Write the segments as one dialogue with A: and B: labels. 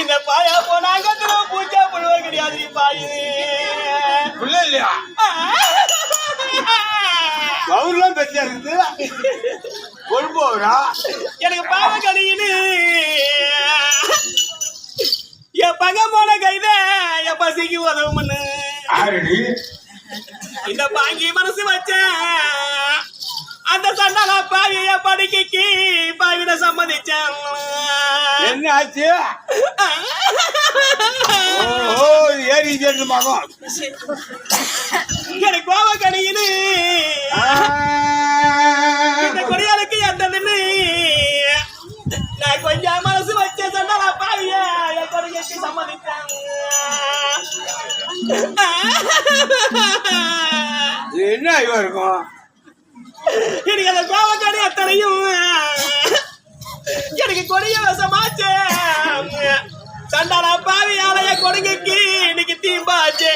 A: இந்த பாயா போனாங்க பூஜா பண்ணுவ கிடையாது பாயு.
B: புள்ள இல்லையா? கவுர்லாம் பெருசா இருக்குது. கொழுப்போரா
A: எனக்கு பாவ கடியுது என் பங்க போன கைத என் பசிக்கு உதவும்னு. இந்த பாங்கி மனசு வச்சேன். அந்த சண்டால பாவிய படிக்கைக்கு பாவிட சம்மதிச்சேன்.
B: என்ன ஆச்சு ஓ ஏறி சேர்ந்து மகம்
A: எனக்கு கோவ கடியுது இந்த கொடியாளுக்கு எந்த நின்னு நான் கொஞ்சம் மனசு வச்ச சண்டால பாவிய என் கொடிகைக்கு சம்மதிச்சேன்
B: என்ன ஐவா இருக்கும்
A: எனக்கு அந்த சண்டாளா பாவி ஆலய கொடுங்கைக்கு இன்னைக்கு தீம்பாச்சு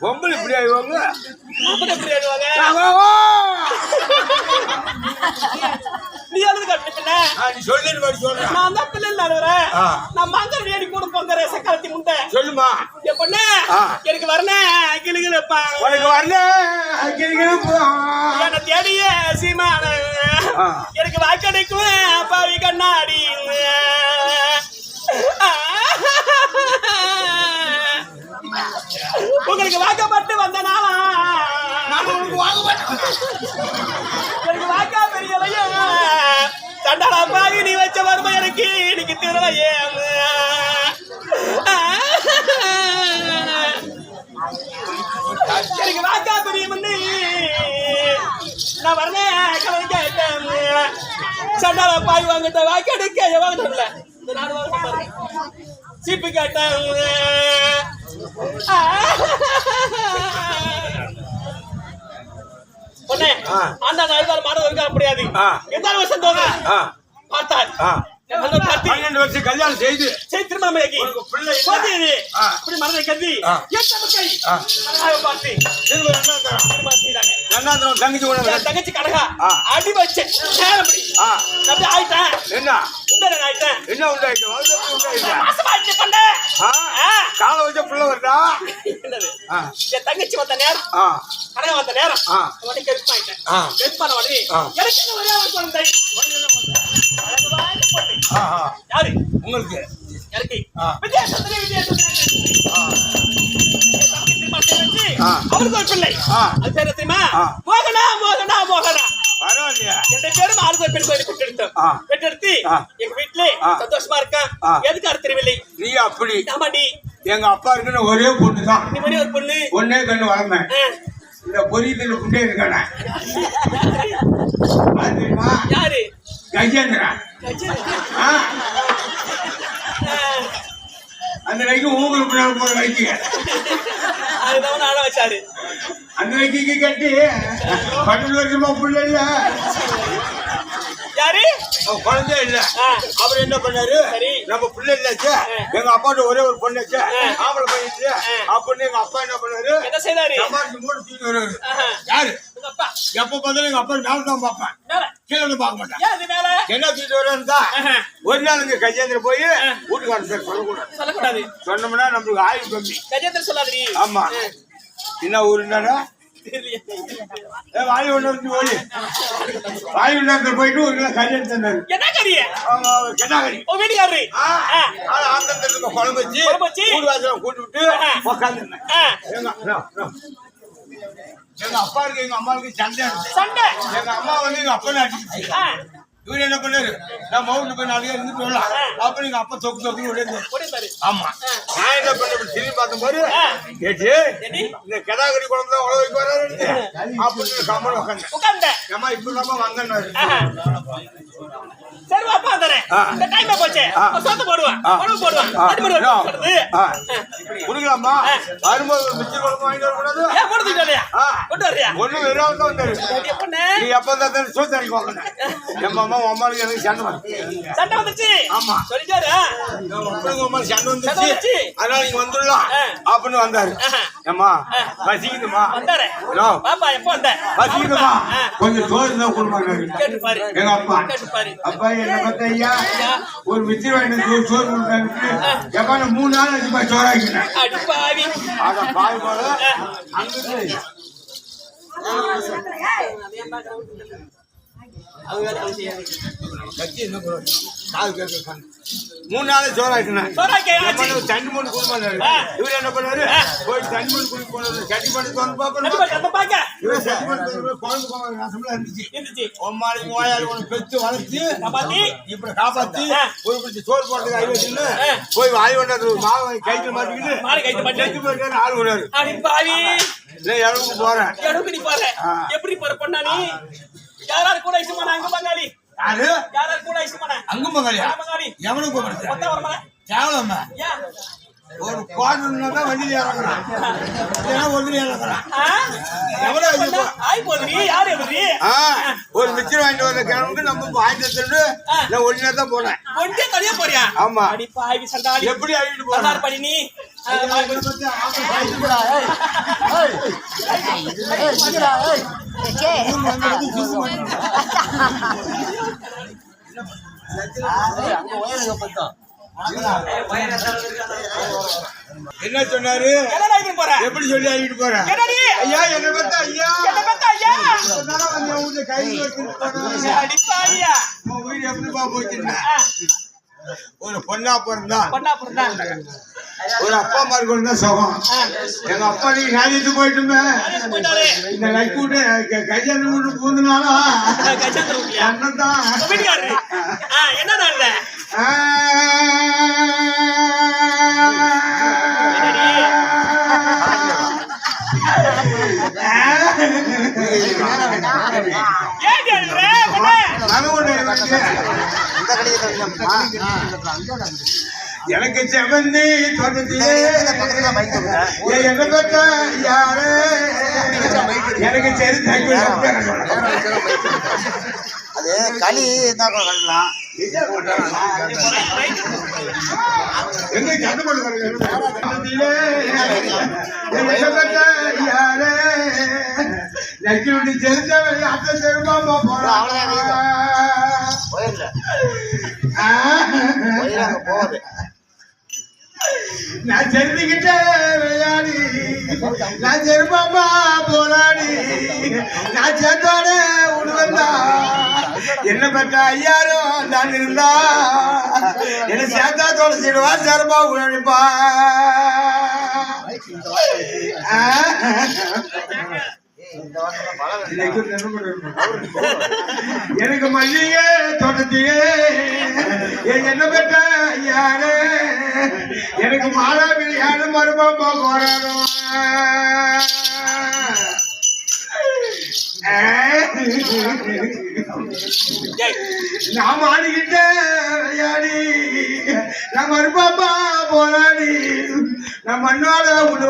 B: பொம்பளை இப்படி ஆயிவாங்க
A: அப்படி எப்படி நான் தான் பிள்ளை நடுவுறேன்
B: ஆ.
A: நான் மங்கர் வேடி கூட பொங்கற சக்காலத்தி முண்டை.
B: சொல்லுமா.
A: பொண்ணு. எனக்கு வரணும் கிளுகிழப்பா
B: உனக்கு வரல கிளிகளும் போ.
A: என்னை தேடிய சீமான. எனக்கு வாக்கடைக்கும் பாவி கண்ணாடி. உங்களுக்கு வாக்கப்பட்டு வந்த நாளா? எனக்கு சண்டால பாய் வாங்கிட்ட வாக்கெடுக்க வாங்கிட்டல இந்த நாடு வாங்க. சீப்பு கேட்டேன் பொண்ணே. அந்த நாள் மாடு இருக்க முடியாது. எந்த வருஷம் தோங்க? பார்த்தார்.
B: பன்னெண்டு வருஷம் கல்யாணம் செய்து.
A: திருமாமையாக்கி
B: உனக்கு பிள்ளை.
A: இப்படி மனதை கருதி பார்த்து
B: ரெண்டாந்தரம் தங்கச்சி.
A: என் தங்கச்சி கடகா. அடி வச்சு அப்படி. ஆயிட்டேன்.
B: என்ன?
A: ஆயிட்டேன்.
B: என்ன உண்டாயிட்டு? வளர்த்து உண்டாயிட்டு?
A: மாசமா ஆயிட்டு பண்ண
B: ஆ. காலை வச்ச புள்ள வருதா?
A: என்னது?
B: ஆ.
A: என் தங்கச்சி வந்த நேரம். கடகா வந்த நேரம். உடனே கெடுப்பாயிட்டேன்.
B: ஆ.
A: கெடுப்பான உடனே. எனக்கு என்ன ஒரே ஒரு குழந்தை? யாரு?
B: உங்களுக்கு.
A: எனக்கு. வித்தியாசத்திலே வித்தியாசத்திலே. அவருக்கு ஒரு பிள்ளை. அது பேர் தெரியுமா. மோகனா மோகனா மோகனா. எங்க
B: அப்பா இருக்குன்னு ஒரே பொண்ணு தான்
A: பொண்ணு.
B: ஒன்னே கண்ணு வளர்ந்தேன். இந்த பொரியத்துல புண்டே இருக்கானே.
A: யாரு
B: கஜேந்திரா ஆ,
A: ஆ.
B: அந்த கைக்கு ஊங்களுக்கு பின்னால் போற
A: அதுதான் ஆள வச்சாரு.
B: அந்த வைக்கி கட்டி பன்னெண்டு வருஷமா புள்ள இல்ல.
A: யாரு?
B: குழந்தை இல்ல.
A: ஆ.
B: அவர் என்ன பண்ணாரு?
A: சரி.
B: நம்ம புள்ள இல்லாச்சு. எங்க அப்பாட்ட ஒரே ஒரு பொண்ணாச்சு ஆம்பளை பையன் அப்படின்னு எங்க அப்பா என்ன பண்ணாரு?
A: என்ன செய்தாரு?
B: சம்பாதிச்சு மூணு தூக்கி வருவாரு. யாரு? எப்ப பார்த்தாலும் எங்க அப்பா மேல தான் பார்ப்பேன் கீழே பார்க்க மாட்டேன்.
A: ஏன் அது மேல?
B: என்ன தூக்கிட்டு
A: ஆஹா.
B: ஒரு நாள் இங்க கஜேந்திர போய் வீட்டுக்காரர் பேர் சொல்லக்கூடாது.
A: சொல்லக்கூடாது.
B: சொன்னோம்னா நம்மளுக்கு ஆயுள் கம்மி.
A: கஜேந்திர சொல்லாதீ
B: ஆமா. என்ன ஊர் என்னடா? வாயு ஓடி வாயு போயிட்டு ஒரு நாள் கல்யாணம் தந்தாரு
A: என்ன வீட்டுக்காரரு.
B: ஆளு ஆத்தந்தட்டுக்கு குழம்பு வச்சு கூட்டி விட்டு உட்காந்துருந்தேன்
A: ஆ,
B: எங்க நோ, நோ. எங்க அம்மாவுக்கு சண்டை இருந்துச்சு.
A: சண்டை
B: எங்க அம்மா வந்து எங்க அப்பா அடிச்சு
A: ஆ,
B: இவரு என்ன பண்ணாரு நான் மவுண்ட் போய் நாளைக்கு இருந்துட்டு வரலாம் அப்புறம் எங்க அப்பா தொக்கு தொக்கு
A: ஓடிந்தாரு
B: ஆமா நான் என்ன பண்ண திரும்பி பார்க்கும் போது. கேட்டு? இந்த கெடாகரி குழம்பு தான் உழவு வைக்க வராரு அப்படின்னு கம்மன் உட்காந்து
A: உட்கார்ந்த
B: ஏமா இப்ப வந்தேன்னாரு
A: ஆஹா. சரி வாப்பா
B: ஆ.
A: இந்த டைம் போச்சு. சொத்து போடுவான். உணவு போடுவான். அது. வருது.
B: குடுக்கலாமா வரும்போது ஒரு மிச்சர் குழம்பு வாங்கிட்டு வரக்கூடாது
A: கொண்டு வர்றியா?
B: ஒண்ணும் வெறும் தான் வந்தாரு
A: இது எப்பண்ணே
B: நீ எப்ப தான் சோத்து அடிக்க வாங்கின என் எனக்கு சண்டை வந்து
A: சண்டை வந்துச்சு
B: ஆமா.
A: சொல்லிட்டாரு.
B: சண்டை
A: சண்டை
B: வந்துச்சு
A: வந்துச்சு.
B: அதனால நீங்க வந்துடலாம். அப்படின்னு வந்தாரு. ஏம்மா பசிக்குதுமா?
A: வந்தாரு.
B: ஹலோ.
A: பாப்பா எப்போ வந்த?
B: பசிக்குதுமா?
A: ஆ.
B: கொஞ்சம் சோறு தான் கொடுப்பாங்க
A: கேட்டு பாரு
B: எங்க அப்பா. அப்பா என்ன ஒரு மிச்சி வாங்கிட்டு சோறு சோறு கொடுத்தாரு எப்பா மூணு நாள் வச்சு போய் சோறாக்கிறேன்
A: அடி
B: பாய் போல
A: அது வேற ஒரு
B: கட்சி என்ன பண்ணுவாங்க காது கேட்க மூணு நாள் சோறாக்கினேன்
A: சோறாக்கே ஆச்சு.
B: தண்ணி மணி குடுப்பாரு
A: ஆ.
B: இவர் என்ன பண்ணாரு? போய் தண்ணி மணி குடி போனாரு சட்டி பண்ணி தோணு
A: நடி
B: பாப்பா
A: பாரு, நம்ம பாக்க
B: இவர் சட்டி பண்ணி தோணு குழம்பு போவாங்க ரசம்லாம் இருந்துச்சு. வளர்த்து இப்படி காப்பாத்தி
A: ஆ.
B: ஒரு பிடிச்சி சோறு போடுறதுக்கு ஐ வச்சுன்னு
A: ஆ.
B: போய் வாய் கொண்டாந்து ஒரு மாவு வாங்கி கைக்கு மாட்டிக்கிட்டு மாட்டிக்கிட்டு ஆள் விடுறாரு இறங்கு போறேன்.
A: எடுக்கு நீ
B: ஆ.
A: எப்படி போற பொண்ணா நீ யாராரு கூட இசுமானா அங்க பங்காளி
B: யாரு?
A: யாராரு கூட இசுமானா
B: அங்க மகளியா
A: அங்க பங்காளி
B: எவனுக்கு கூப்பிடுறது கேவலம்மா ஒரு தான் வண்டியில் இறங்குறான். ஒன்றுல இறங்குறான். ஒரு மிச்சர் வாங்கிட்டு வந்த கிழமைக்கு நம்ம வாங்கிட்டு வந்துட்டு நான் ஒன்று நேரம் தான் போனேன்.
A: ஒன்றே தனியா போறியா?
B: ஆமா.
A: அடி பாவி சண்டாளி.
B: எப்படி போறேன்?
A: பன்னார் படி நீ. ஆ, வா, வா.
B: என்ன சொன்னாரு?
A: போற?
B: எப்படி சொல்லி ஆகிட்டு போறேன்
A: என்னடி?
B: ஐயா என்ன பார்த்தா ஐயா.
A: என்ன பார்த்தா ஐயா.
B: வந்து வச்சுட்டு உன் வீடு எப்படிப்பா போச்சுன்னா? ஒரு பொண்ணா பிறந்தா.
A: பொண்ணா பொண்ணா
B: ஒரு அப்பா அம்மா இருக்கணும் தான் சுகம். எங்க அப்பா நீ காரியத்து போயிட்டுமே. இந்த பூந்துனாலா?
A: கஜாந்திர ஊட்டியா
B: அண்ணன் தான்
A: வீட்டுக்காரரு ஆ. என்ன ஏன் கேளுற
B: எனக்கு செவந்தி எனக்கு சரி
C: அது களி கூட கட்டலாம்.
B: எங்க சண்டை யாரு? நெக்கிட்டு தெரிஞ்சவன் அத்தை தெரியுமா போறான்
C: போயிடாங்க. போகுது.
B: நான் தெரிஞ்சுக்கிட்டேன் விளையாடி. நான் செருப்பாப்பா போராடி. நான் சேர்த்தோட உழுவந்தா என்ன பெற்ற ஐயாரும் நான் இருந்தா. என்ன சேர்த்தா தொலைச்சிடுவா செருப்பா உழைப்பா. எனக்கு மல்லிகை தோட்டத்தியே என் என்ன பெற்ற யாரு எனக்கு மாலாவிரி யாரு மருமம் போறாரோ நான் மாடிக்கிட்ட விளையாடி நான் மருமப்பா போராடி நம்ம மண்ணோட உள்ள